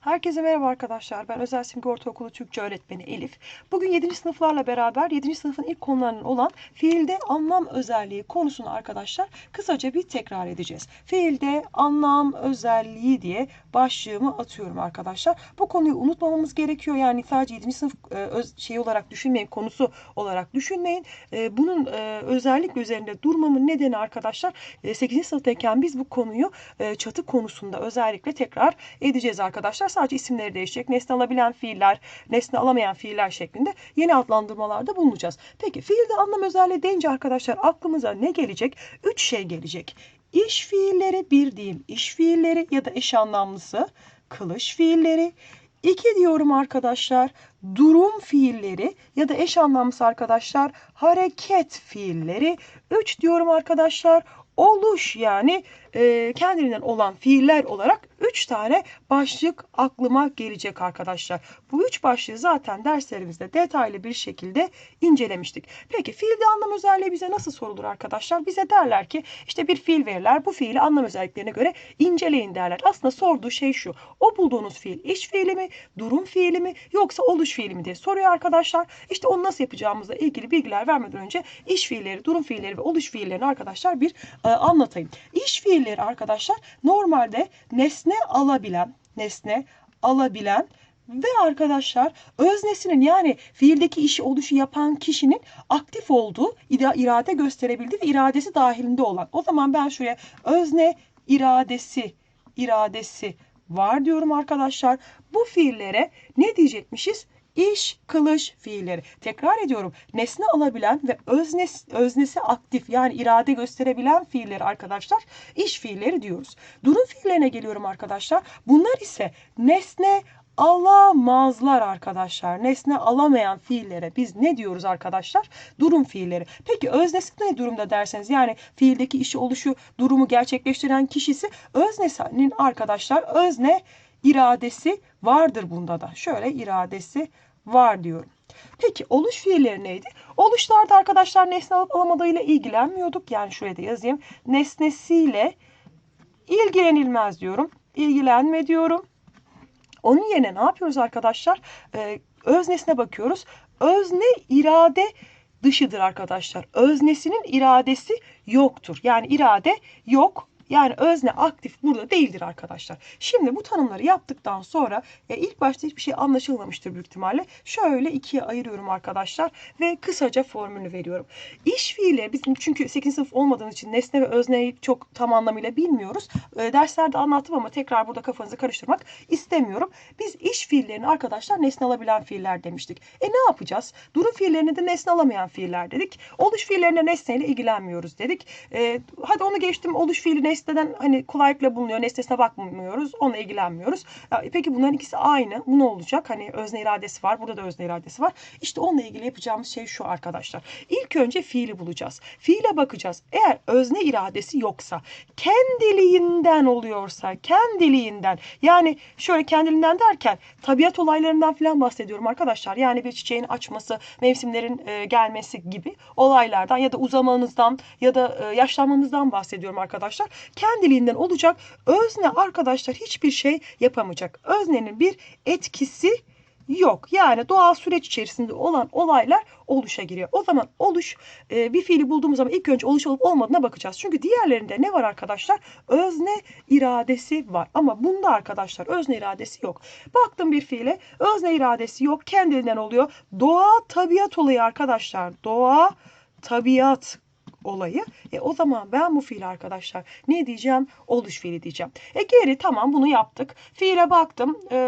Herkese merhaba arkadaşlar. Ben Özel Simge Ortaokulu Türkçe öğretmeni Elif. Bugün 7. sınıflarla beraber 7. sınıfın ilk konularının olan fiilde anlam özelliği konusunu arkadaşlar kısaca bir tekrar edeceğiz. Fiilde anlam özelliği diye başlığımı atıyorum arkadaşlar. Bu konuyu unutmamamız gerekiyor. Yani sadece 7. sınıf şey olarak düşünmeyin, konusu olarak düşünmeyin. E, bunun e, özellik üzerinde durmamın nedeni arkadaşlar e, 8. sınıftayken biz bu konuyu çatı konusunda özellikle tekrar edeceğiz arkadaşlar sadece isimleri değişecek. Nesne alabilen fiiller, nesne alamayan fiiller şeklinde yeni adlandırmalarda bulunacağız. Peki fiilde anlam özelliği deyince arkadaşlar aklımıza ne gelecek? Üç şey gelecek. İş fiilleri bir diyeyim iş fiilleri ya da eş anlamlısı kılış fiilleri. İki diyorum arkadaşlar durum fiilleri ya da eş anlamlısı arkadaşlar hareket fiilleri. Üç diyorum arkadaşlar oluş yani e, kendiliğinden olan fiiller olarak 3 tane başlık aklıma gelecek arkadaşlar. Bu 3 başlığı zaten derslerimizde detaylı bir şekilde incelemiştik. Peki fiilde anlam özelliği bize nasıl sorulur arkadaşlar? Bize derler ki işte bir fiil verirler. Bu fiili anlam özelliklerine göre inceleyin derler. Aslında sorduğu şey şu. O bulduğunuz fiil iş fiili mi, durum fiili mi yoksa oluş fiili mi diye soruyor arkadaşlar. İşte onu nasıl yapacağımızla ilgili bilgiler vermeden önce iş fiilleri, durum fiilleri ve oluş fiillerini arkadaşlar bir e, anlatayım. İş fiilleri arkadaşlar normalde nesne alabilen, nesne alabilen ve arkadaşlar öznesinin yani fiildeki işi oluşu yapan kişinin aktif olduğu irade gösterebildiği ve iradesi dahilinde olan. O zaman ben şuraya özne iradesi iradesi var diyorum arkadaşlar. Bu fiillere ne diyecekmişiz? İş, kılış fiilleri. Tekrar ediyorum. Nesne alabilen ve öznesi, öznesi aktif yani irade gösterebilen fiilleri arkadaşlar iş fiilleri diyoruz. Durum fiillerine geliyorum arkadaşlar. Bunlar ise nesne alamazlar arkadaşlar. Nesne alamayan fiillere biz ne diyoruz arkadaşlar? Durum fiilleri. Peki öznesi ne durumda derseniz yani fiildeki işi oluşu durumu gerçekleştiren kişisi öznesinin arkadaşlar özne iradesi vardır bunda da. Şöyle iradesi var diyorum. Peki oluş fiilleri neydi? Oluşlarda arkadaşlar nesne alıp alamadığıyla ilgilenmiyorduk. Yani şuraya da yazayım. Nesnesiyle ilgilenilmez diyorum. İlgilenme diyorum. Onun yerine ne yapıyoruz arkadaşlar? Ee, öznesine bakıyoruz. Özne irade dışıdır arkadaşlar. Öznesinin iradesi yoktur. Yani irade yok yani özne aktif burada değildir arkadaşlar. Şimdi bu tanımları yaptıktan sonra e, ilk başta hiçbir şey anlaşılmamıştır büyük ihtimalle. Şöyle ikiye ayırıyorum arkadaşlar ve kısaca formülünü veriyorum. İş fiili bizim çünkü 8. sınıf olmadığımız için nesne ve özneyi çok tam anlamıyla bilmiyoruz. E, derslerde anlattım ama tekrar burada kafanızı karıştırmak istemiyorum. Biz iş fiillerini arkadaşlar nesne alabilen fiiller demiştik. E ne yapacağız? Durum fiillerini de nesne alamayan fiiller dedik. Oluş fiillerine nesneyle ilgilenmiyoruz dedik. E, hadi onu geçtim. Oluş fiili nesne nesneden hani kolaylıkla bulunuyor. Nesnesine bakmıyoruz. Onunla ilgilenmiyoruz. Peki bunların ikisi aynı. Bu ne olacak? Hani özne iradesi var. Burada da özne iradesi var. İşte onunla ilgili yapacağımız şey şu arkadaşlar. İlk önce fiili bulacağız. Fiile bakacağız. Eğer özne iradesi yoksa, kendiliğinden oluyorsa, kendiliğinden yani şöyle kendiliğinden derken tabiat olaylarından falan bahsediyorum arkadaşlar. Yani bir çiçeğin açması, mevsimlerin e, gelmesi gibi olaylardan ya da uzamanızdan ya da e, yaşlanmamızdan bahsediyorum arkadaşlar kendiliğinden olacak. Özne arkadaşlar hiçbir şey yapamayacak. Öznenin bir etkisi yok. Yani doğal süreç içerisinde olan olaylar oluşa giriyor. O zaman oluş e, bir fiili bulduğumuz zaman ilk önce oluş olup olmadığına bakacağız. Çünkü diğerlerinde ne var arkadaşlar? Özne iradesi var. Ama bunda arkadaşlar özne iradesi yok. Baktım bir fiile özne iradesi yok. Kendiliğinden oluyor. Doğa tabiat olayı arkadaşlar. Doğa tabiat olayı. E o zaman ben bu fiil arkadaşlar ne diyeceğim? Oluş fiili diyeceğim. E geri tamam bunu yaptık. Fiile baktım. E,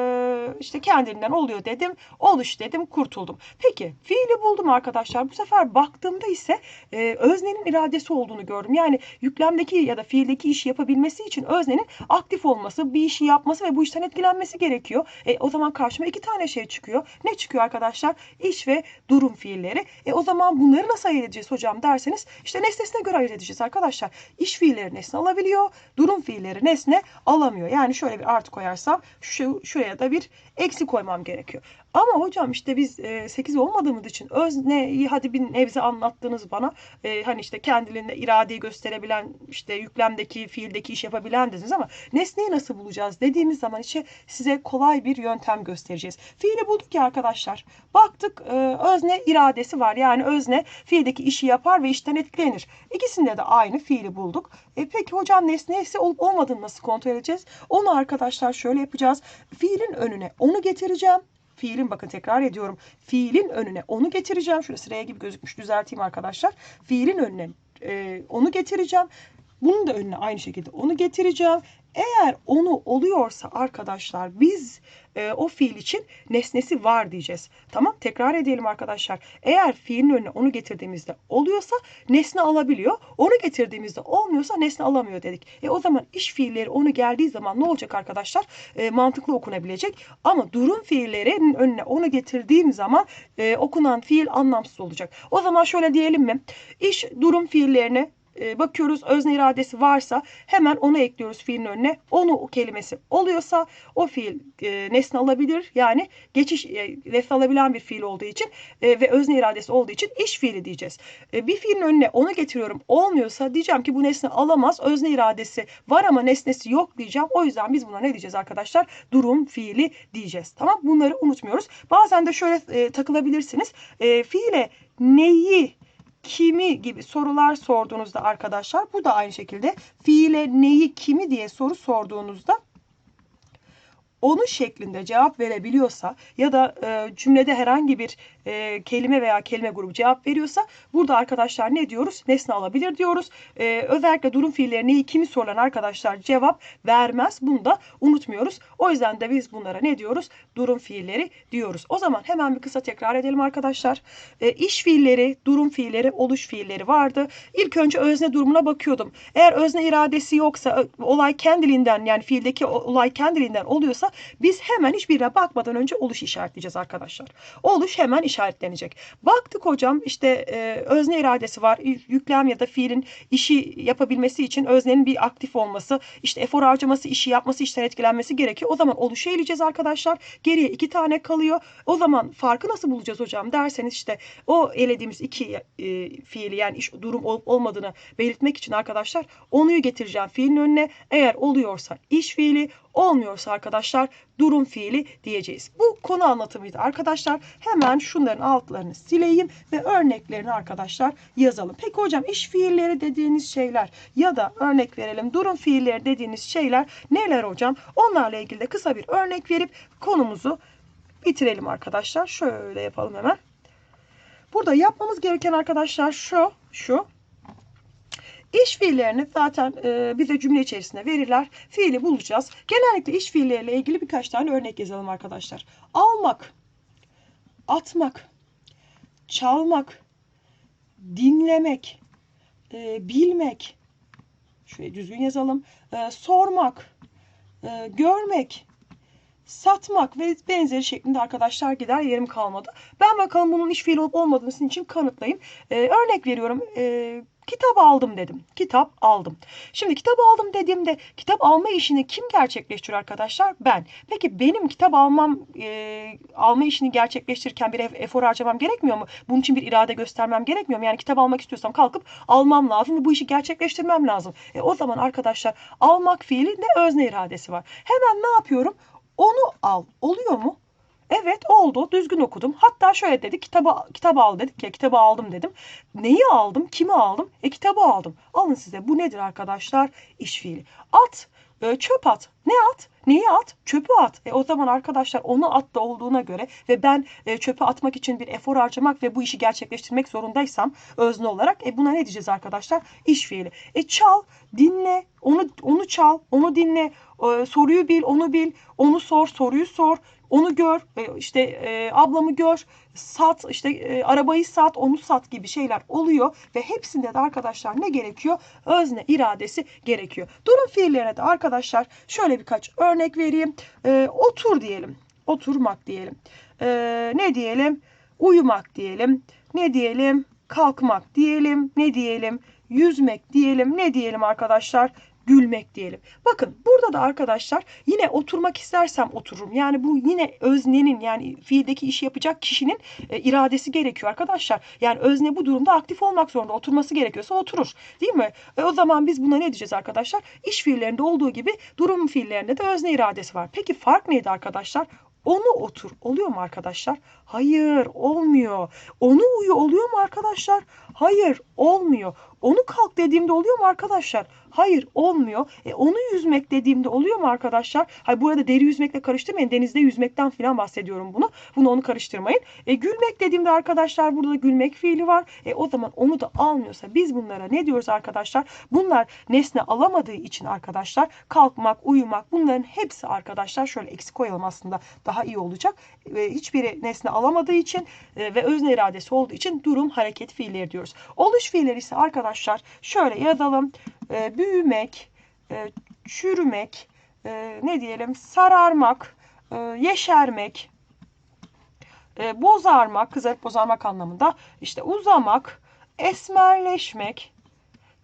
işte kendinden oluyor dedim. Oluş dedim kurtuldum. Peki fiili buldum arkadaşlar. Bu sefer baktığımda ise e, öznenin iradesi olduğunu gördüm. Yani yüklemdeki ya da fiildeki işi yapabilmesi için öznenin aktif olması, bir işi yapması ve bu işten etkilenmesi gerekiyor. E, o zaman karşıma iki tane şey çıkıyor. Ne çıkıyor arkadaşlar? İş ve durum fiilleri. E, o zaman bunları nasıl ayırt edeceğiz hocam derseniz işte nesnesine göre ayırt edeceğiz arkadaşlar. İş fiilleri nesne alabiliyor. Durum fiilleri nesne alamıyor. Yani şöyle bir artı koyarsam şu, şuraya da bir eksi koymam gerekiyor. Ama hocam işte biz e, 8 olmadığımız için özneyi hadi bir nebze anlattınız bana. E, hani işte kendiliğinde iradeyi gösterebilen işte yüklemdeki fiildeki iş yapabilen dediniz ama nesneyi nasıl bulacağız dediğimiz zaman işte size kolay bir yöntem göstereceğiz. Fiili bulduk ya arkadaşlar. Baktık e, özne iradesi var. Yani özne fiildeki işi yapar ve işten etkilenir. İkisinde de aynı fiili bulduk. E, peki hocam nesnesi olup olmadığını nasıl kontrol edeceğiz? Onu arkadaşlar şöyle yapacağız. Fiilin önüne onu getireceğim fiilin bakın tekrar ediyorum. Fiilin önüne onu getireceğim. Şöyle sıraya gibi gözükmüş düzelteyim arkadaşlar. Fiilin önüne e, onu getireceğim. Bunun da önüne aynı şekilde onu getireceğim. Eğer onu oluyorsa arkadaşlar biz e, o fiil için nesnesi var diyeceğiz. Tamam tekrar edelim arkadaşlar. Eğer fiilin önüne onu getirdiğimizde oluyorsa nesne alabiliyor. Onu getirdiğimizde olmuyorsa nesne alamıyor dedik. E o zaman iş fiilleri onu geldiği zaman ne olacak arkadaşlar? E, mantıklı okunabilecek. Ama durum fiillerinin önüne onu getirdiğim zaman e, okunan fiil anlamsız olacak. O zaman şöyle diyelim mi? İş durum fiillerine e, bakıyoruz özne iradesi varsa hemen onu ekliyoruz fiilin önüne. Onu kelimesi oluyorsa o fiil e, nesne alabilir. Yani geçiş e, nesne alabilen bir fiil olduğu için e, ve özne iradesi olduğu için iş fiili diyeceğiz. E, bir fiilin önüne onu getiriyorum. Olmuyorsa diyeceğim ki bu nesne alamaz. Özne iradesi var ama nesnesi yok diyeceğim. O yüzden biz buna ne diyeceğiz arkadaşlar? Durum fiili diyeceğiz. Tamam Bunları unutmuyoruz. Bazen de şöyle e, takılabilirsiniz. E, fiile neyi kimi gibi sorular sorduğunuzda arkadaşlar bu da aynı şekilde fiile neyi kimi diye soru sorduğunuzda onu şeklinde cevap verebiliyorsa ya da e, cümlede herhangi bir e, kelime veya kelime grubu cevap veriyorsa burada arkadaşlar ne diyoruz? Nesne alabilir diyoruz. E, özellikle durum fiilleri neyi kimi sorulan arkadaşlar cevap vermez. Bunu da unutmuyoruz. O yüzden de biz bunlara ne diyoruz? Durum fiilleri diyoruz. O zaman hemen bir kısa tekrar edelim arkadaşlar. E, iş fiilleri, durum fiilleri, oluş fiilleri vardı. İlk önce özne durumuna bakıyordum. Eğer özne iradesi yoksa olay kendiliğinden yani fiildeki olay kendiliğinden oluyorsa biz hemen hiçbirine bakmadan önce oluş işaretleyeceğiz arkadaşlar. Oluş hemen işaretlenecek. Baktık hocam işte e, özne iradesi var. Yüklem ya da fiilin işi yapabilmesi için öznenin bir aktif olması, işte efor harcaması, işi yapması, işten etkilenmesi gerekiyor. O zaman oluşu eleyeceğiz arkadaşlar. Geriye iki tane kalıyor. O zaman farkı nasıl bulacağız hocam derseniz işte o elediğimiz iki e, fiili yani iş durum olup olmadığını belirtmek için arkadaşlar onuyu getireceğim fiilin önüne. Eğer oluyorsa iş fiili, olmuyorsa arkadaşlar durum fiili diyeceğiz. Bu konu anlatımıydı arkadaşlar. Hemen şunların altlarını sileyim ve örneklerini arkadaşlar yazalım. Peki hocam iş fiilleri dediğiniz şeyler ya da örnek verelim durum fiilleri dediğiniz şeyler neler hocam? Onlarla ilgili de kısa bir örnek verip konumuzu bitirelim arkadaşlar. Şöyle yapalım hemen. Burada yapmamız gereken arkadaşlar şu, şu. İş fiillerini zaten e, bize cümle içerisinde verirler. Fiili bulacağız. Genellikle iş fiilleriyle ilgili birkaç tane örnek yazalım arkadaşlar. Almak, atmak, çalmak, dinlemek, e, bilmek, şöyle düzgün yazalım, e, sormak, e, görmek, satmak ve benzeri şeklinde arkadaşlar gider yerim kalmadı. Ben bakalım bunun iş fiili olup olmadığını sizin için kanıtlayayım. E, örnek veriyorum. E, kitap aldım dedim. Kitap aldım. Şimdi kitap aldım dediğimde kitap alma işini kim gerçekleştiriyor arkadaşlar? Ben. Peki benim kitap almam e, alma işini gerçekleştirirken bir efor harcamam gerekmiyor mu? Bunun için bir irade göstermem gerekmiyor mu? Yani kitap almak istiyorsam kalkıp almam lazım ve bu işi gerçekleştirmem lazım. E, o zaman arkadaşlar almak fiili ne özne iradesi var. Hemen ne yapıyorum? Onu al. Oluyor mu? Evet oldu. Düzgün okudum. Hatta şöyle dedi. Kitabı, kitabı al dedik ya. Kitabı aldım dedim. Neyi aldım? Kimi aldım? E kitabı aldım. Alın size. Bu nedir arkadaşlar? İş fiili. At. E, çöp at. Ne at? Neyi at? Çöpü at. E o zaman arkadaşlar onu atta olduğuna göre ve ben e, çöpü atmak için bir efor harcamak ve bu işi gerçekleştirmek zorundaysam özne olarak e buna ne diyeceğiz arkadaşlar? İş fiili. E çal, dinle, onu onu çal, onu dinle, e, soruyu bil, onu bil, onu sor, soruyu sor, onu gör, e, işte e, ablamı gör, sat, işte e, arabayı sat, onu sat gibi şeyler oluyor ve hepsinde de arkadaşlar ne gerekiyor? Özne iradesi gerekiyor. Durum fiillerine de arkadaşlar şöyle birkaç örnek vereyim. E, otur diyelim, oturmak diyelim. E, ne diyelim? Uyumak diyelim. Ne diyelim? Kalkmak diyelim. Ne diyelim? Yüzmek diyelim. Ne diyelim arkadaşlar? gülmek diyelim. Bakın burada da arkadaşlar yine oturmak istersem otururum. Yani bu yine öznenin yani fiildeki işi yapacak kişinin e, iradesi gerekiyor arkadaşlar. Yani özne bu durumda aktif olmak zorunda. Oturması gerekiyorsa oturur. Değil mi? E, o zaman biz buna ne diyeceğiz arkadaşlar? İş fiillerinde olduğu gibi durum fiillerinde de özne iradesi var. Peki fark neydi arkadaşlar? Onu otur oluyor mu arkadaşlar? Hayır olmuyor. Onu uyu oluyor mu arkadaşlar? Hayır olmuyor. Onu kalk dediğimde oluyor mu arkadaşlar? Hayır olmuyor. E, onu yüzmek dediğimde oluyor mu arkadaşlar? Hayır burada deri yüzmekle karıştırmayın. Denizde yüzmekten falan bahsediyorum bunu. Bunu onu karıştırmayın. E, gülmek dediğimde arkadaşlar burada da gülmek fiili var. E, o zaman onu da almıyorsa biz bunlara ne diyoruz arkadaşlar? Bunlar nesne alamadığı için arkadaşlar kalkmak, uyumak bunların hepsi arkadaşlar şöyle eksik koyalım aslında daha iyi olacak. E, hiçbiri nesne alamadığı için e, ve özne iradesi olduğu için durum hareket fiilleri diyoruz. Oluş fiilleri ise arkadaşlar şöyle yazalım. E, büyümek, e, çürümek, ne diyelim sararmak, yeşermek, bozarmak, kızarıp bozarmak anlamında işte uzamak, esmerleşmek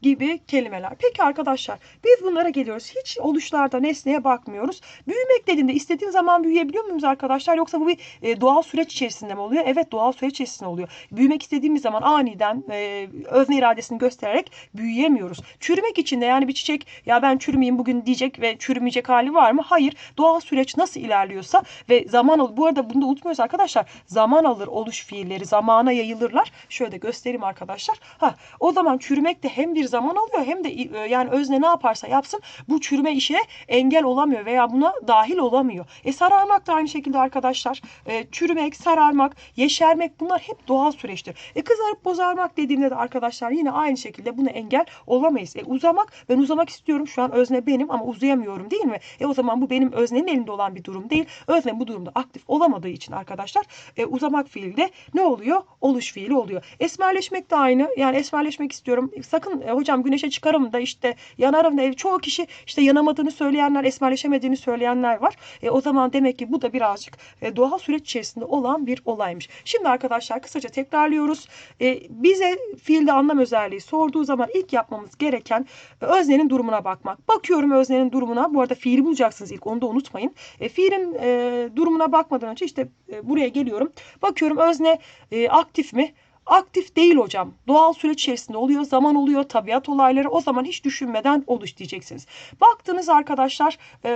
gibi kelimeler. Peki arkadaşlar biz bunlara geliyoruz. Hiç oluşlarda nesneye bakmıyoruz. Büyümek dediğinde istediğim zaman büyüyebiliyor muyuz arkadaşlar? Yoksa bu bir e, doğal süreç içerisinde mi oluyor? Evet doğal süreç içerisinde oluyor. Büyümek istediğimiz zaman aniden e, özne iradesini göstererek büyüyemiyoruz. Çürümek için de yani bir çiçek ya ben çürümeyeyim bugün diyecek ve çürümeyecek hali var mı? Hayır. Doğal süreç nasıl ilerliyorsa ve zaman alır. Bu arada bunu da unutmuyoruz arkadaşlar. Zaman alır oluş fiilleri. Zamana yayılırlar. Şöyle de göstereyim arkadaşlar. Ha, o zaman çürümek de hem bir zaman alıyor hem de e, yani özne ne yaparsa yapsın bu çürüme işine engel olamıyor veya buna dahil olamıyor. E sararmak da aynı şekilde arkadaşlar. E, çürümek, sararmak, yeşermek bunlar hep doğal süreçtir. E kızarıp bozarmak dediğimde de arkadaşlar yine aynı şekilde buna engel olamayız. E uzamak ben uzamak istiyorum şu an özne benim ama uzayamıyorum değil mi? E o zaman bu benim öznenin elinde olan bir durum değil. Özne bu durumda aktif olamadığı için arkadaşlar e, uzamak fiili de ne oluyor? Oluş fiili oluyor. Esmerleşmek de aynı. Yani esmerleşmek istiyorum. Sakın e, hocam güneşe çıkarım da işte yanarım da e, çoğu kişi işte yanamadığını söyleyenler, esmerleşemediğini söyleyenler var. E, o zaman demek ki bu da birazcık e, doğal süreç içerisinde olan bir olaymış. Şimdi arkadaşlar kısaca tekrarlıyoruz. E, bize fiilde anlam özelliği sorduğu zaman ilk yapmamız gereken e, öznenin durumuna bakmak. Bakıyorum öznenin durumuna. Bu arada fiili bulacaksınız ilk onu da unutmayın. E, fiilin e, durumuna bakmadan önce işte e, buraya geliyorum. Bakıyorum özne e, aktif mi? Aktif değil hocam. Doğal süreç içerisinde oluyor. Zaman oluyor. Tabiat olayları. O zaman hiç düşünmeden oluş diyeceksiniz. Baktınız arkadaşlar e,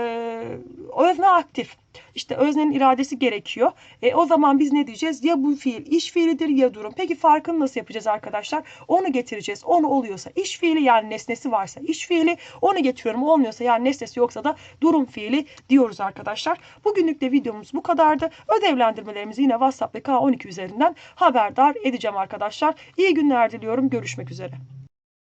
özne aktif. İşte öznenin iradesi gerekiyor. E, o zaman biz ne diyeceğiz? Ya bu fiil iş fiilidir ya durum. Peki farkını nasıl yapacağız arkadaşlar? Onu getireceğiz. Onu oluyorsa iş fiili yani nesnesi varsa iş fiili. Onu getiriyorum. Olmuyorsa yani nesnesi yoksa da durum fiili diyoruz arkadaşlar. Bugünlük de videomuz bu kadardı. Ödevlendirmelerimizi yine WhatsApp ve K12 üzerinden haberdar edeceğim arkadaşlar. İyi günler diliyorum. Görüşmek üzere.